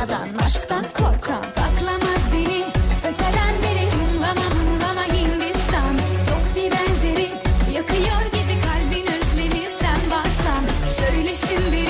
paradan aşktan korkan Taklamaz beni. Öteden beri Hımlama hımlama Hindistan. Yok bir benzeri yakıyor gibi kalbin özlemi. Sen varsan söylesin biri